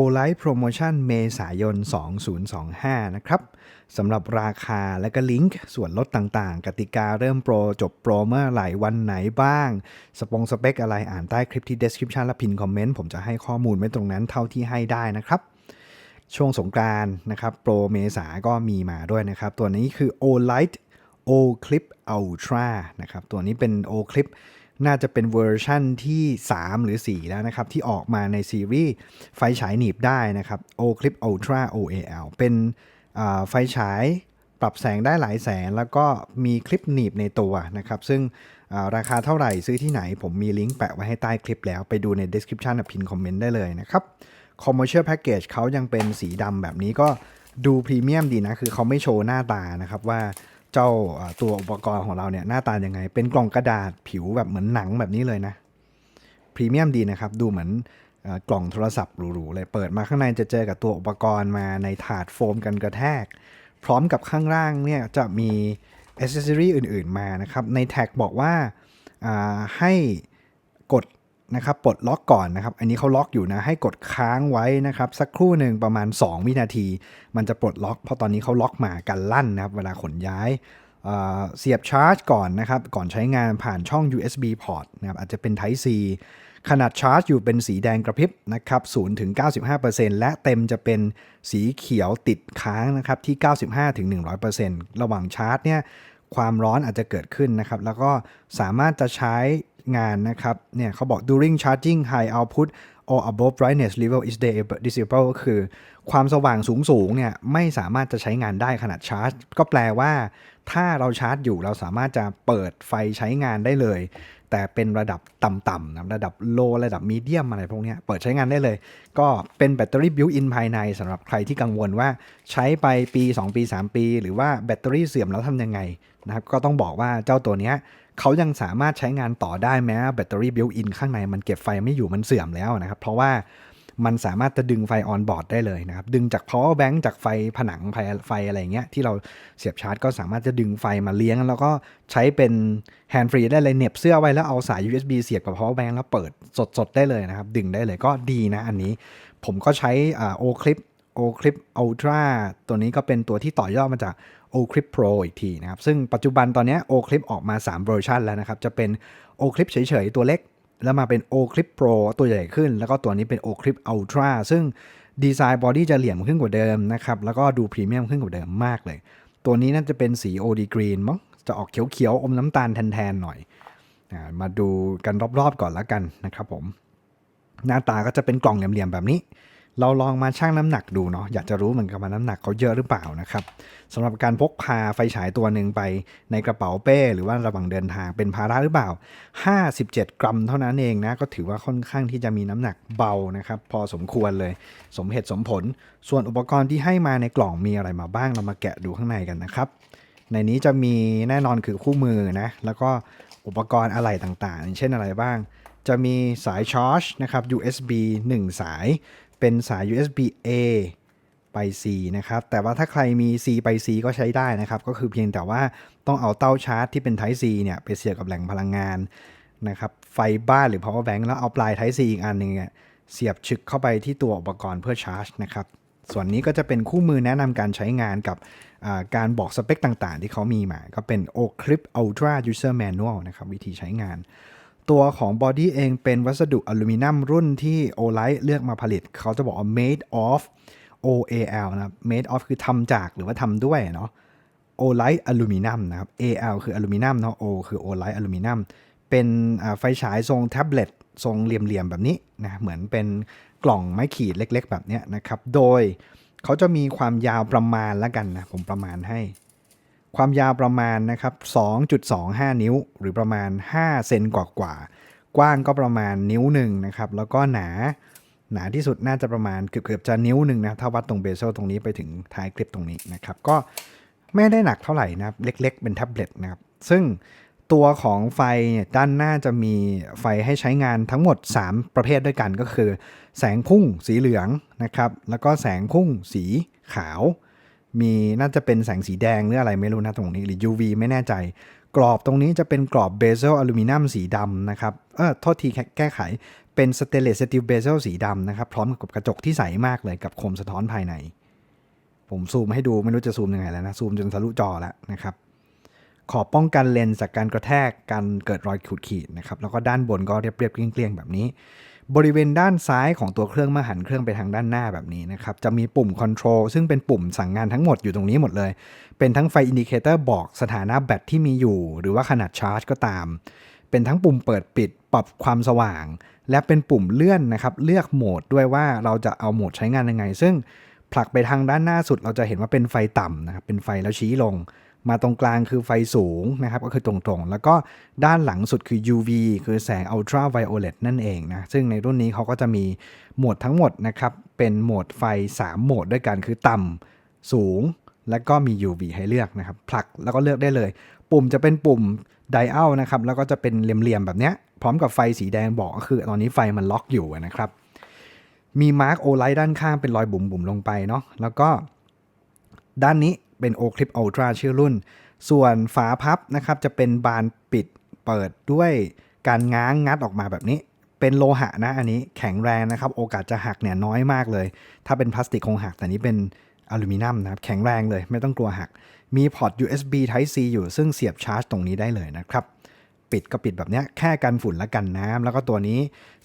O-Light Promotion เมษายน 2025 นะครับสำหรับราคาและก็ลิงก์ส่วนลดต่างๆ กติกาเริ่มโปร จบโปรเมื่อไหร่วันไหนบ้าง สปงสเปคอะไรอ่านใต้คลิปที่ description และพินคอมเมนต์ ผมจะให้ข้อมูลไว้ตรงนั้นเท่าที่ให้ได้นะครับช่วงสงกานต์นะครับโปรเมษาก็มีมาด้วยนะครับ ตัวนี้คือ O-Light O Clip Ultra นะครับ ตัวนี้เป็น O Clip น่าจะเป็นเวอร์ชั่นที่ 3 หรือ 4 แล้วนะครับ ที่ออกมาในซีรีส์ไฟฉายหนีบได้นะครับ O Clip Ultra OAL เป็นไฟฉายปรับแสงได้หลายแสน แล้วก็มีคลิปหนีบในตัวนะครับ ซึ่งราคาเท่าไหร่ซื้อที่ไหน ผมมีลิงก์แปะไว้ให้ใต้คลิปแล้วไปดูใน description กับพินคอมเมนต์ได้เลยนะครับ Commercial Package เขายังเป็นสีดำแบบนี้ก็ดูพรีเมียมดีนะ คือเขาไม่โชว์หน้าตานะครับว่า เจ้าตัวอุปกรณ์ของเราเนี่ยหน้าตายังไง เป็นกล่องกระดาษผิวแบบเหมือนหนังแบบนี้เลยนะพรีเมียมดีนะครับ ดูเหมือนอกล่องโทรศัพท์หรูๆเลยเปิดมาข้างในจะเจอกับตัวอุปกรณ์มาในถาดโฟมกันกระแทก พร้อมกับข้างล่างเนี่ยจะมีอ c เซอรี่อื่นๆมานะครับ ในแท็กบอกว่าให้กด นะครับปลดล็อกก่อนนะครับ อันนี้เขาล็อกอยู่นะให้กดค้างไว้นะครับสักครู่หนึ่งประมาณ 2 วินาที มันจะปลดล็อก เพราะตอนนี้เขาล็อกมากันลั่นนะครับเวลาขนย้ายเเสียบชาร์จก่อนนะครับ ก่อนใช้งานผ่านช่อง USB port นะครับอาจจะเป็น Type C ขนาดชาร์จอยู่เป็นสีแดงกระพริบนะครับ0ถึง 95%และเต็มจะเป็นสีเขียวติดค้างนะครับที่ 95ถึง100%ระหว่างชาร์จเนี่ย ความร้อนอาจจะเกิดขึ้นนะครับ แล้วก็สามารถจะใช้งานนะครับ เนี่ยเขาบอก during charging high output or above brightness level is disable ก็คือ ความสว่างสูงสูงเนี่ยไม่สามารถจะใช้งานได้ขนาดชาร์จ ก็แปลว่า ถ้าเราชาร์จอยู่เราสามารถจะเปิดไฟใช้งานได้เลย แต่เป็นระดับต่ำๆนะระดับโลระดับมีเดียมอะไรพวกนี้เปิดใช้งานได้เลย ก็เป็นแบตเตอรี่บิวอินภายในสำหรับใครที่กังวลว่าใช้ไปปี 2 ปี 3 ปี หรือว่าแบตเตอรี่เสื่อมแล้วทำยังไงนะครับก็ต้องบอกว่าเจ้าตัวเนี้ยเขายังสามารถใช้งานต่อได้แม้แบตเตอรี่บิวอินข้างในมันเก็บไฟไม่อยู่มันเสื่อมแล้วนะครับ เพราะว่ามันสามารถจะดึงไฟออนบอร์ดได้เลยนะครับ ดึงจาก power bank จากไฟผนังไฟไฟอะไรเงี้ยที่เราเสียบชาร์จก็สามารถจะดึงไฟมาเลี้ยง แล้วก็ใช้เป็นแฮนด์ฟรีได้เลยเน็บเสื้อไว้แล้วเอาสาย USB เสียบกับ power bank แล้วเปิดสดๆ ได้เลยนะครับ ดึงได้เลยก็ดีนะอันนี้ ผมก็ใช้อ่า O Clip O Clip Ultra ตัวนี้ก็เป็นตัวที่ต่อยอดมาจาก O Clip Pro อีกทีนะครับ ซึ่งปัจจุบันตอนนี้ O Clip ออกมา 3 เวอร์ชันแล้วนะครับ จะเป็น O Clip เฉยๆ ตัวเล็ก แล้วมาเป็น O Clip Pro ตัวใหญ่ขึ้น แล้วก็ตัวนี้เป็น O Clip Ultra ซึ่งดีไซน์บอดี้จะเหลี่ยมขึ้นกว่าเดิมนะครับ แล้วก็ดูพรีเมียมขึ้นกว่าเดิมมากเลย ตัวนี้น่าจะเป็นสี OD Green มั้ง จะออกเขียวๆ อมน้ำตาลแทนๆ หน่อย มาดูกันรอบๆ ก่อนแล้วกันนะครับผม หน้าตาก็จะเป็นกล่องเหลี่ยมๆ แบบนี้ เราลองมาชั่งน้ำหนักดูเนาะอยากจะรู้เหมือนกันว่าน้ำหนักเขาเยอะหรือเปล่านะครับสำหรับการพกพาไฟฉายตัวหนึ่งไปในกระเป๋าเป้ หรือว่าระหว่างเดินทางเป็นภาระหรือเปล่า 57 กรัมเท่านั้นเองนะก็ถือว่าค่อนข้างที่จะมีน้ำหนักเบานะครับพอสมควรเลย สมเหตุสมผล ส่วนอุปกรณ์ที่ให้มาในกล่องมีอะไรมาบ้างเรามาแกะดูข้างในกันนะครับในนี้จะมีแน่นอนคือคู่มือนะแล้วก็อุปกรณ์อะไหล่ต่างๆ เช่นอะไรบ้าง จะมีสายชาร์จนะครับ USB 1 สาย เป็นสาย USB A ไป C นะครับ แต่ว่าถ้าใครมี C ไป C ก็ใช้ได้นะครับ ก็คือเพียงแต่ว่าต้องเอาเต้าชาร์จที่เป็น Type C เนี่ยไปเสียบกับแหล่งพลังงานนะครับ ไฟบ้านหรือ power bank แล้วเอาปลาย Type C อีกอันหนึ่งเนี่ยเสียบชึกเข้าไปที่ตัวอุปกรณ์เพื่อชาร์จนะครับ ส่วนนี้ก็จะเป็นคู่มือแนะนำการใช้งานกับการบอกสเปคต่างๆ ที่เขามีมา ก็เป็น O Clip Ultra User Manual นะครับวิธีใช้งาน ตัวของบอดี้เองเป็นวัสดุอลูมิเนียมรุ่นที่ Olight เลือกมาผลิต เขาจะบอกว่า made of OAL นะครับ made of คือทำจากหรือว่าทำด้วยเนาะ Olight อลูมิเนียมนะครับ AL คืออลูมิเนียมเนาะ O คือ Olight อลูมิเนียมเป็นไฟฉายทรงแท็บเล็ตทรงเหลี่ยมๆแบบนี้นะเหมือนเป็นกล่องไม้ขีดเล็ก ๆ แบบนี้นะครับ โดยเขาจะมีความยาวประมาณแล้วกันนะ ผมประมาณให้ ความยาวประมาณนะครับ 2.25 นิ้ว หรือประมาณ 5 เซนกว่ากว่ากว้างก็ประมาณนิ้วหนึ่งนะครับ แล้วก็หนา หนาที่สุดน่าจะประมาณเกือบเกือบจะนิ้วหนึ่งนะ ถ้าวัดตรงเบเซลตรงนี้ไปถึงท้ายคลิปตรงนี้นะครับ ก็ไม่ได้หนักเท่าไหร่นะครับ เล็กๆ เป็นแท็บเล็ตนะครับ ซึ่งตัวของไฟเนี่ยด้านหน้าจะมีไฟให้ใช้งานทั้งหมด 3 ประเภทด้วยกันก็คือ แสงพุ่งสีเหลืองนะครับ แล้วก็แสงพุ่งสีขาว มีน่าจะเป็นแสงสีแดงหรืออะไรไม่รู้นะตรงนี้หรือ UV ไม่แน่ใจ กรอบตรงนี้จะเป็นกรอบเบเซลอลูมิเนียมสีดำนะครับเออโทษทีแก้ไขเป็นสเตเลสสตีลเบเซลสีดำนะครับ พร้อมกับกระจกที่ใสมากเลยกับคมสะท้อนภายใน ผมซูมให้ดูไม่รู้จะซูมยังไงแล้วนะ ซูมจนทะลุจอแล้วนะครับ ขอบป้องกันเลนส์จากการกระแทกการเกิดรอยขูดขีดนะครับ แล้วก็ด้านบนก็เรียบๆเกลี้ยงๆแบบนี้ บริเวณด้านซ้ายของตัวเครื่องเมื่อหันเครื่องไปทางด้านหน้าแบบนี้นะครับ จะมีปุ่มคอนโทรลซึ่งเป็นปุ่มสั่งงานทั้งหมดอยู่ตรงนี้หมดเลย เป็นทั้งไฟอินดิเคเตอร์บอกสถานะแบตที่มีอยู่ หรือว่าขนาดชาร์จก็ตาม เป็นทั้งปุ่มเปิดปิดปรับความสว่าง และเป็นปุ่มเลื่อนนะครับ เลือกโหมดด้วยว่าเราจะเอาโหมดใช้งานยังไง ซึ่งผลักไปทางด้านหน้าสุดเราจะเห็นว่าเป็นไฟต่ำนะครับ เป็นไฟแล้วชี้ลง มาตรงกลางคือไฟสูงนะครับก็คือตรงๆ แล้วก็ด้านหลังสุดคือ UV คือแสง ultra violet นั่นเองนะ ซึ่งในรุ่นนี้เขาก็จะมีโหมดทั้งหมดนะครับ เป็นโหมดไฟ 3 โหมดด้วยกันคือต่ำสูง แล้วก็มี UV ให้เลือกนะครับ ผลักแล้วก็เลือกได้เลย ปุ่มจะเป็นปุ่มไดอัลนะครับ แล้วก็จะเป็นเหลี่ยมๆแบบเนี้ยพร้อมกับไฟสีแดงบอกก็คือ ตอนนี้ไฟมันล็อกอยู่นะครับมีมาร์กโอไลท์ด้านข้างเป็นรอยบุ๋มๆลงไปเนาะแล้วก็ด้านนี้ เป็น o c l i p Ultra ชื่อรุ่น ส่วนฝาพับนะครับจะเป็นบานปิดเปิดด้วยการง้างงัดออกมาแบบนี้ เป็นโลหะนะอันนี้แข็งแรงนะครับ โอกาสจะหักเนี่ยน้อยมากเลย ถ้าเป็นพลาสติกคงหัก แต่นี้เป็นอลูมิเนียมนะครับแข็งแรงเลย ไม่ต้องกลัวหัก มีพอร์ต USB Type C อยู่ซึ่งเสียบชาร์จตรงนี้ได้เลยนะครับ ปิดก็ปิดแบบนี้แค่กันฝุ่นและกันน้ำแล้วก็ตัวนี้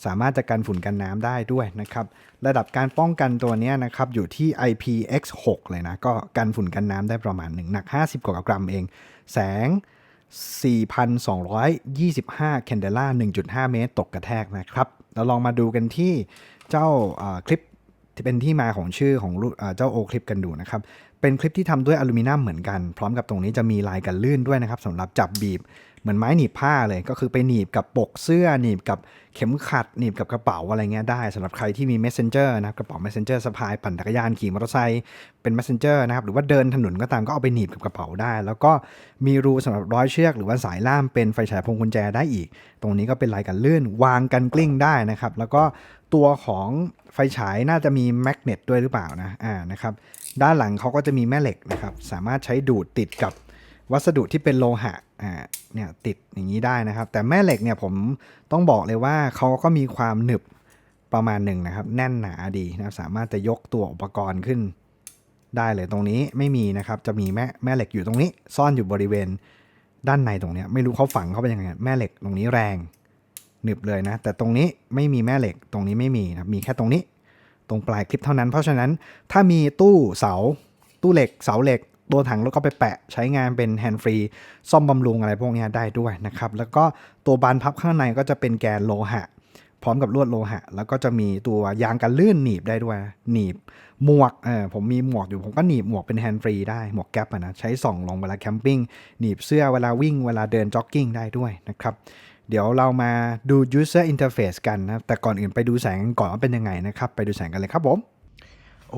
สามารถจะกันฝุ่นกันน้ำได้ด้วยนะครับระดับการป้องกันตัวนี้นะครับอยู่ที่ IPX6 เลยนะก็กันฝุ่นกันน้ำได้ประมาณหนึ่งหนัก 50 กว่ากรัมเอง แสง 4,225 แคนเดล่า 1.5 เมตร ตกกระแทกนะครับเราลองมาดูกันที่เจ้าคลิปที่เป็นที่มาของชื่อของเอ่อเจ้าโอคลิปกันดูนะครับ เป็นคลิปที่ทำด้วยอลูมิเนียมเหมือนกัน พร้อมกับตรงนี้จะมีลายกันลื่นด้วยนะครับสำหรับจับบีบ เหมือนไม้หนีบผ้าเลย ก็คือไปหนีบกับปกเสื้อหนีบกับเข็มขัดหนีบกับกระเป๋าอะไรเงี้ยได้สำหรับใครที่มี messenger นะกระเป๋า messenger สะพายปั่นจักรยานขี่มอเตอร์ไซค์เป็น messenger นะครับหรือว่าเดินถนนก็ตามก็เอาไปหนีบกับกระเป๋าได้ แล้วก็มีรูสำหรับร้อยเชือก หรือว่าสายล่ามเป็นไฟฉายพวงกุญแจได้อีก ตรงนี้ก็เป็นลายกันลื่นวางกันกลิ้งได้นะครับแล้วก็ตัวของไฟฉายน่าจะมีแมกเนตด้วยหรือเปล่านะอ่านะครับด้านหลังเขาก็จะมีแม่เหล็กนะครับสามารถใช้ดูดติดกับ วัสดุที่เป็นโลหะอ่าเนี่ยติดอย่างนี้ได้นะครับ แต่แม่เหล็กเนี่ยผมต้องบอกเลยว่าเขาก็มีความหนึบประมาณหนึ่งนะครับ แน่นหนาดีนะสามารถจะยกตัวอุปกรณ์ขึ้น ได้เลยตรงนี้ไม่มีนะครับ จะมีแม่แม่เหล็กอยู่ตรงนี้ ซ่อนอยู่บริเวณด้านในตรงนี้ไม่รู้เขาฝังเข้าไปยังไงแม่เหล็กตรงนี้แรงหนึบเลยนะ แต่ตรงนี้ไม่มีแม่เหล็กตรงนี้ไม่มีนะมีแค่ตรงนี้ ตรงปลายคลิปเท่านั้น เพราะฉะนั้นถ้ามีตู้เสาตู้เหล็กเสาเหล็ก ตัวถังแล้วก็ไปแปะใช้งานเป็นแฮนด์ฟรี ซ่อมบำรุงอะไรพวกนี้ได้ด้วยนะครับ แล้วก็ตัวบานพับข้างในก็จะเป็นแกนโลหะ พร้อมกับลวดโลหะ แล้วก็จะมีตัวยางกันลื่นหนีบได้ด้วย หนีบหมวกเออผมมีหมวกอยู่ผมก็หนีบหมวกเป็นแฮนด์ฟรีได้หมวกแก๊ปะนะใช้ส่องลงเวลาแคมปิ้งหนีบเสื้อเวลาวิ่งเวลาเดินจ็อกกิ้งได้ด้วยนะครับเดี๋ยวเรามาดู user interface กันนะแต่ก่อนอื่นไปดูแสงกันก่อนว่าเป็นยังไงนะครับ ไปดูแสงกันเลยครับผม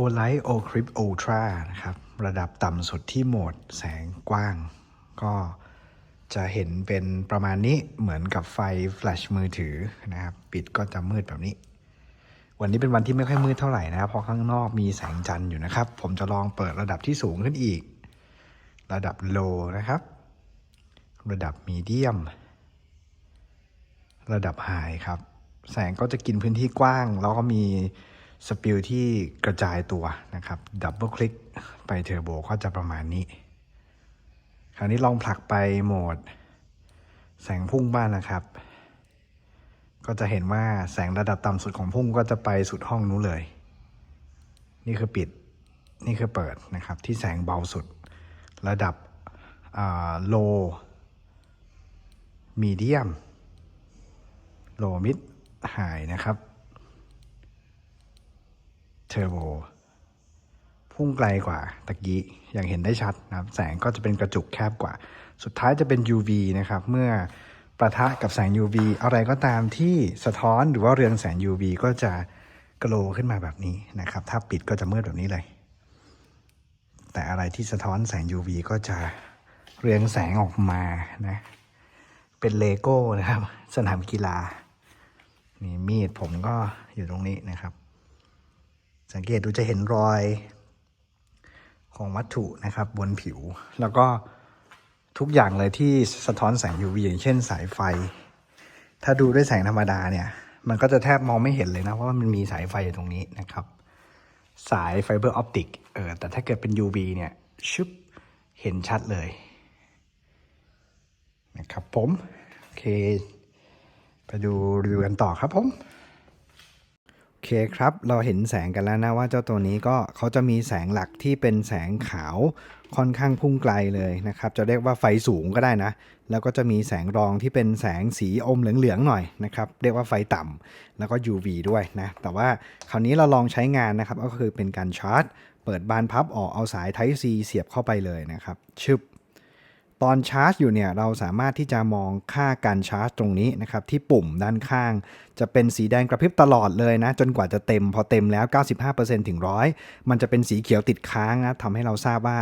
o l i g h t o c r i p Ultra นะครับ ระดับต่ำสุดที่โหมดแสงกว้าง ก็จะเห็นเป็นประมาณนี้เหมือนกับไฟแฟลชมือถือนะครับ ปิดก็จะมืดแบบนี้ วันนี้เป็นวันที่ไม่ค่อยมืดเท่าไหร่นะครับเพราะข้างนอกมีแสงจันทร์อยู่นะครับ ผมจะลองเปิดระดับที่สูงขึ้นอีก ระดับ low นะครับ ระดับ medium ระดับ high ครับ แสงก็จะกินพื้นที่กว้าง แล้วก็มี สปิลที่กระจายตัวนะครับดับเบิลคลิกไปเทอร์โบก็จะประมาณนี้ คราวนี้ลองผลักไปโหมด แสงพุ่งบ้างนะครับ ก็จะเห็นว่าแสงระดับต่ำสุดของพุ่งก็จะไปสุดห้องนู้นเลย นี่คือปิดนี่คือเปิดนะครับที่แสงเบาสุด ระดับโลมีเดียมโลมิดไฮนะครับ ทอร์โบพุ่งไกลกว่าตะกี้อย่างเห็นได้ชัดนะครับ แสงก็จะเป็นกระจุกแคบกว่า สุดท้ายจะเป็น UV นะครับ เมื่อประทะกับแสง UV อะไรก็ตามที่สะท้อนหรือว่าเรืองแสง UV ก็จะกโลขึ้นมาแบบนี้นะครับ ถ้าปิดก็จะมืดแบบนี้เลย แต่อะไรที่สะท้อนแสง UV ก็จะเรืองแสงออกมานะ เป็นเลโก้นะครับ สนามกีฬานี่มีดผมก็อยู่ตรงนี้นะครับ สังเกตดูจะเห็นรอยของวัตถุนะครับบนผิว แล้วก็ทุกอย่างเลยที่สะท้อนแสง UV อย่างเช่นสายไฟ ถ้าดูด้วยแสงธรรมดาเนี่ย มันก็จะแทบมองไม่เห็นเลยนะเพราะว่ามันมีสายไฟอยู่ตรงนี้นะครับ สายไฟเบอร์ออปติกเออแต่ถ้าเกิดเป็น UV เนี่ยชึบเห็นชัดเลยนะครับผม โอเค ไปดูรีวิวกันต่อครับผม เคครับ เราเห็นแสงกันแล้วนะว่าเจ้าตัวนี้ก็เขาจะมีแสงหลักที่เป็นแสงขาวค่อนข้างพุ่งไกลเลยนะครับ จะเรียกว่าไฟสูงก็ได้นะ แล้วก็จะมีแสงรองที่เป็นแสงสีอมเหลืองๆหน่อยนะครับ เรียกว่าไฟต่ำแล้วก็ UV ด้วยนะ แต่ว่าคราวนี้เราลองใช้งานนะครับ ก็คือเป็นการชาร์จ เปิดบานพับออกเอาสาย Type C เสียบเข้าไปเลยนะครับ ชึบ ตอนชาร์จอยู่เนี่ยเราสามารถที่จะมองค่าการชาร์จตรงนี้นะครับที่ปุ่มด้านข้าง จะเป็นสีแดงกระพริบตลอดเลยนะ จนกว่าจะเต็มพอเต็มแล้ว 95%ถึงร้อยมันจะเป็นสีเขียวติดค้างนะทำให้เราทราบว่า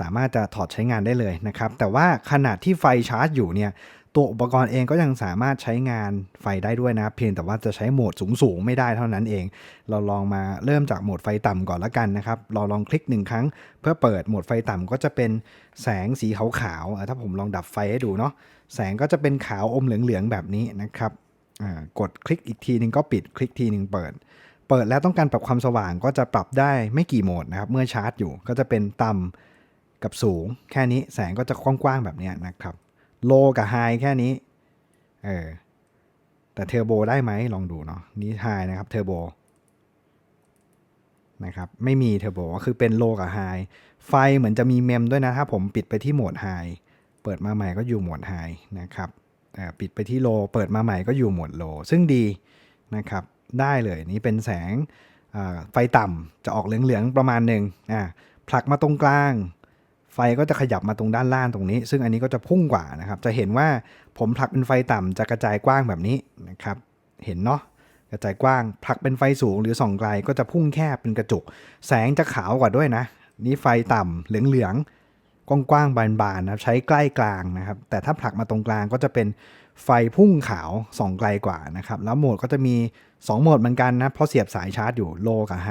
สามารถจะถอดใช้งานได้เลยนะครับ แต่ว่าขณะที่ไฟชาร์จอยู่เนี่ย ตัวอุปกรณ์เองก็ยังสามารถใช้งานไฟได้ด้วยนะ เพียงแต่ว่าจะใช้โหมดสูงๆ ไม่ได้เท่านั้นเอง เราลองมาเริ่มจากโหมดไฟต่ำก่อนละกันนะครับ เราลองคลิกหนึ่งครั้ง เพื่อเปิดโหมดไฟต่ำก็จะเป็นแสงสีขาวๆถ้าผมลองดับไฟให้ดูเนาะแสงก็จะเป็นขาวอมเหลืองๆแบบนี้นะครับกดคลิกอีกทีหนึงก็ปิดคลิกทีหนึ่งเปิด เปิดแล้วต้องการปรับความสว่างก็จะปรับได้ไม่กี่โหมดนะครับ เมื่อชาร์จอยู่ก็จะเป็นต่ำกับสูง แค่นี้แสงก็จะกว้างๆแบบนี้นะครับ โลกับไฮแค่นี้ เออ แต่เทอร์โบได้ไหมลองดูเนาะ นี่ไฮนะครับเทอร์โบ นะครับ ไม่มีเทอร์โบ ก็คือเป็นโลกับไฮ ไฟเหมือนจะมีเมมด้วยนะ ถ้าผมปิดไปที่โหมดไฮ เปิดมาใหม่ก็อยู่โหมดไฮนะครับปิดไปที่โล เปิดมาใหม่ก็อยู่โหมดโล ซึ่งดีนะครับ ได้เลย นี่เป็นแสงไฟต่ำจะออกเหลืองๆประมาณหนึ่งอ่าผลักมาตรงกลาง ไฟก็จะขยับมาตรงด้านล่างตรงนี้ ซึ่งอันนี้ก็จะพุ่งกว่านะครับ จะเห็นว่าผมผลักเป็นไฟต่ำจะกระจายกว้างแบบนี้นะครับ เห็นเนาะกระจายกว้างผลักเป็นไฟสูงหรือส่องไกลก็จะพุ่งแคบเป็นกระจุก แสงจะขาวกว่าด้วยนะ นี่ไฟต่ำเหลืองๆกว้างๆบานๆนะครับใช้ใกล้กลางนะครับ แต่ถ้าผลักมาตรงกลางก็จะเป็นไฟพุ่งขาวส่องไกลกว่านะครับ แล้วโหมดก็จะมี 2 โหมดเหมือนกันนะ เพราะเสียบสายชาร์จอยู่โลกับไฮ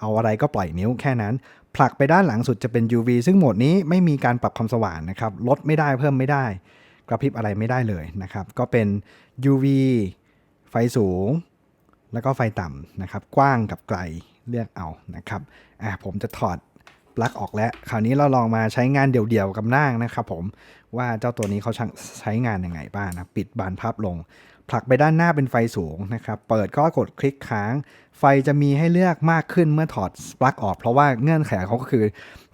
เอาอะไรก็ปล่อยนิ้วแค่นั้น ผลักไปด้านหลังสุดจะเป็น UV ซึ่งโหมดนี้ไม่มีการปรับความสว่างนะครับ ลดไม่ได้เพิ่มไม่ได้ กระพริบอะไรไม่ได้เลยนะครับ ก็เป็น UV ไฟสูง แล้วก็ไฟต่ำนะครับ กว้างกับไกลเลือกเอานะครับ อะผมจะถอดปลั๊กออกแล้ว คราวนี้เราลองมาใช้งานเดี่ยวๆกับนั่งนะครับผม ว่าเจ้าตัวนี้เขาใช้งานยังไงบ้างนะ ปิดบานพับลง ผลักไปด้านหน้าเป็นไฟสูงนะครับ เปิดก็กดคลิกค้าง ไฟจะมีให้เลือกมากขึ้นเมื่อถอดปลั๊กออก เพราะว่าเงื่อนไขเขาก็คือ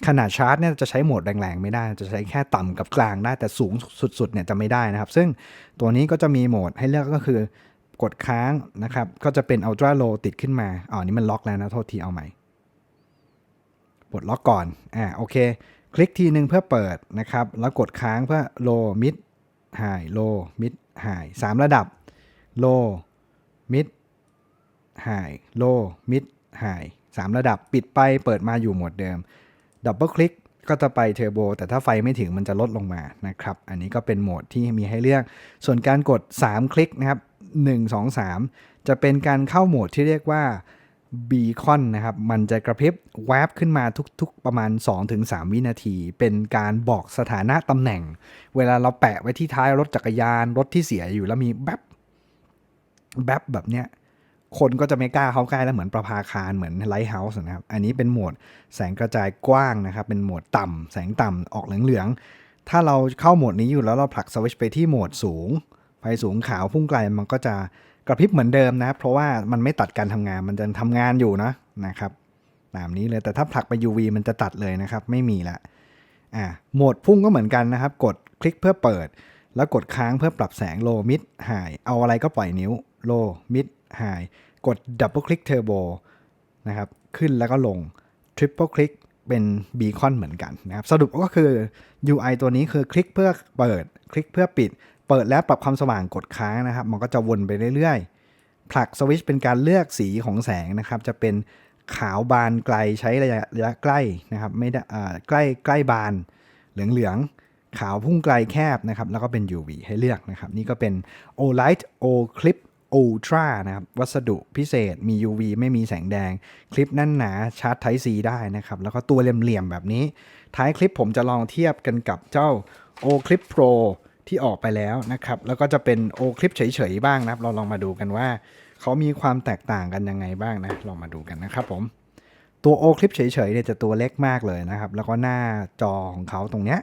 ขนาดชาร์จเนี่ยจะใช้โหมดแรงๆ ไม่ได้ จะใช้แค่ต่ำกับกลางได้แต่สูงสุดๆเนี่ยจะไม่ได้นะครับ ซึ่งตัวนี้ก็จะมีโหมดให้เลือกก็คือกดค้างนะครับ ก็จะเป็น Ultra Low ติดขึ้นมาอ๋อนี่มันล็อกแล้วนะโทษทีเอาใหม่ปลดล็อกก่อนอ่าโอเค คลิกทีหนึ่งเพื่อเปิดนะครับ แล้วกดค้างเพื่อ Low Mid High Low Mid High สามระดับ Low Mid High Low Mid High สามระดับปิดไปเปิดมาอยู่หมดเดิมดับเบิลคลิกก็จะไปเทอร์โบแต่ถ้าไฟไม่ถึงมันจะลดลงมานะครับ อันนี้ก็เป็นโหมดที่มีให้เลือก ส่วนการกด 3 คลิกนะครับ 1 2 3 จะเป็นการเข้าโหมดที่เรียกว่าบีคอนนะครับ มันจะกระพริบแวบขึ้นมาทุกๆ ประมาณ 2-3 วินาที เป็นการบอกสถานะตำแหน่ง เวลาเราแปะไว้ที่ท้ายรถจักรยาน รถที่เสียอยู่แล้วมีแป๊บ แป๊บแบบเนี้ยคนก็จะไม่กล้าเข้าใกล้แล้วเหมือนประภาคารเหมือนไลท์เฮาส์นะครับ อันนี้เป็นโหมดแสงกระจายกว้างนะครับ เป็นโหมดต่ำแสงต่ำออกเหลืองๆ ถ้าเราเข้าโหมดนี้อยู่แล้วเราผลักสวิชไปที่โหมดสูง ไฟสูงขาวพุ่งไกลมันก็จะกระพริบเหมือนเดิมนะเพราะว่ามันไม่ตัดการทำงานมันจะทำงานอยู่นะนะครับตามนี้เลยแต่ถ้าผลักไป UV มันจะตัดเลยนะครับ ไม่มีละอ่าโหมดพุ่งก็เหมือนกันนะครับ กดคลิกเพื่อเปิด แล้วกดค้างเพื่อปรับแสง low mid high เอาอะไรก็ปล่อยนิ้ว low mid high กด double click turbo นะครับ ขึ้นแล้วก็ลง triple click เป็นบีคอนเหมือนกันนะครับ สรุปก็คือ UI ตัวนี้คือคลิกเพื่อเปิด คลิกเพื่อปิด เปิดแล้วปรับความสว่างกดค้างนะครับ มันก็จะวนไปเรื่อยๆ ผลักสวิตช์เป็นการเลือกสีของแสงนะครับ จะเป็นขาวบานไกลใช้ระยะระยะใกล้นะครับไม่ได้อ่าใกล้ใกล้บานเหลืองๆขาวพุ่งไกลแคบนะครับ แล้วก็เป็น UV ให้เลือกนะครับ นี่ก็เป็น Olight O Clip Ultra นะครับ วัสดุพิเศษมี UV ไม่มีแสงแดง คลิปนั่นหนาชาร์จ Type C ได้นะครับ แล้วก็ตัวเหลี่ยมๆแบบนี้ ท้ายคลิปผมจะลองเทียบกันกับเจ้า O Clip Pro ที่ออกไปแล้วนะครับ แล้วก็จะเป็น O Clip เฉยๆบ้างนะครับ เราลองมาดูกันว่า เขามีความแตกต่างกันยังไงบ้างนะ ลองมาดูกันนะครับผม ตัว O Clip เฉยๆเนี่ยจะตัวเล็กมากเลยนะครับ แล้วก็หน้าจอของเขาตรงเนี้ย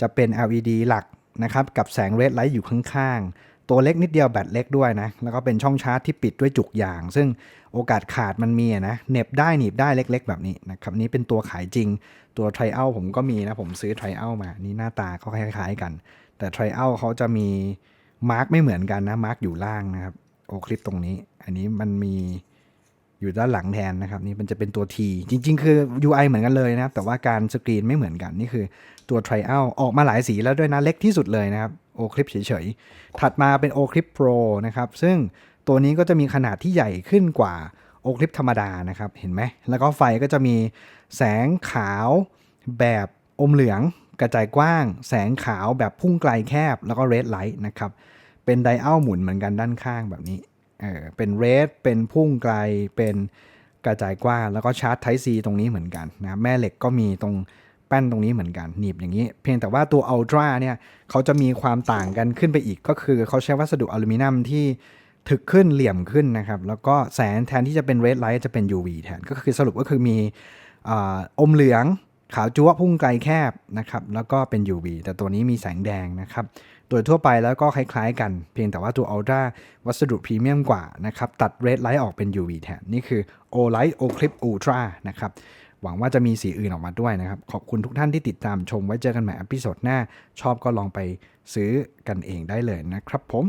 จะเป็น LED หลักนะครับ กับแสงเรดไลท์อยู่ข้างๆ ตัวเล็กนิดเดียวแบตเล็กด้วยนะ แล้วก็เป็นช่องชาร์จที่ปิดด้วยจุกยาง ซึ่งโอกาสขาดมันมีนะเหน็บได้หนีบได้เล็ก ๆ แบบนี้นะครับนี้เป็นตัวขายจริง ตัว t r i a l ผมก็มีนะ ผมซื้อ t r i a l มา นี่หน้าตาเขาคล้ายๆกัน แต่ t r i a l เขาจะมีมาร์กไม่เหมือนกันนะมาร์กอยู่ล่างนะครับโอคลิปตรงนี้ อันนี้มันมี อยู่ด้านหลังแทนนะครับนี่มันจะเป็นตัว T จริง ๆ คือ UI เหมือนกันเลยนะครับ แต่ว่าการสกรีนไม่เหมือนกัน นี่คือตัว Trial ออกมาหลายสีแล้วด้วยนะ เล็กที่สุดเลยนะครับ O Clip เฉยๆ ถัดมาเป็น O Clip Pro นะครับ ซึ่งตัวนี้ก็จะมีขนาดที่ใหญ่ขึ้นกว่า O Clip ธรรมดานะครับ เห็นไหม แล้วก็ไฟก็จะมีแสงขาวแบบอมเหลือง กระจายกว้าง แสงขาวแบบพุ่งไกลแคบแล้วก็ Red Light นะครับ เป็นไดอัลหมุนเหมือนกันด้านข้างแบบนี้ เออเป็นเรดเป็นพุ่งไกลเป็นกระจายกว้างแล้วก็ชาร์จ Type C ตรงนี้เหมือนกันนะแม่เหล็กก็มีตรงแป้นตรงนี้เหมือนกันหนีบอย่างนี้ เพียงแต่ว่าตัว Ultra เนี่ยเขาจะมีความต่างกันขึ้นไปอีกก็คือเขาใช้วัสดุอลูมิเนียมที่ถึกขึ้นเหลี่ยมขึ้นนะครับ แล้วก็แสงแทนที่จะเป็น Red Light จะเป็น UV แทนก็คือสรุปก็คือมีออมเหลืองขาวจั๊วพุ่งไกลแคบนะครับแล้วก็เป็น UV แต่ตัวนี้มีแสงแดงนะครับ โดยทั่วไปแล้วก็คล้ายๆกัน เพียงแต่ว่าตัว Ultra วัสดุพรีเมียมกว่านะครับตัด Red Light ออกเป็น UV แทน นี่คือ O Light O Clip Ultra นะครับหวังว่าจะมีสีอื่นออกมาด้วยนะครับ ขอบคุณทุกท่านที่ติดตามชมไว้เจอกันใหม่อพิโซดหน้า ชอบก็ลองไปซื้อกันเองได้เลยนะครับผม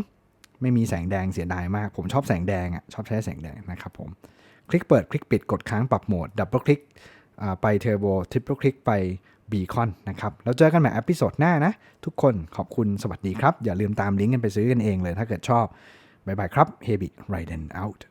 ไม่มีแสงแดงเสียดายมาก ผมชอบแสงแดงอะชอบใช้แสงแดงนะครับผมคลิกเปิดคลิกปิดกดค้างปรับโหมดดับเบิลคลิกไปเทอร์โบทริปเปิลคลิกไป บีคอนนะครับแล้วเจอกันใหม่อพิโซดหน้านะ ทุกคนขอบคุณสวัสดีครับ อย่าลืมตามลิงก์กันไปซื้อกันเองเลยถ้าเกิดชอบ บ๊ายบายครับ h e b i Raiden out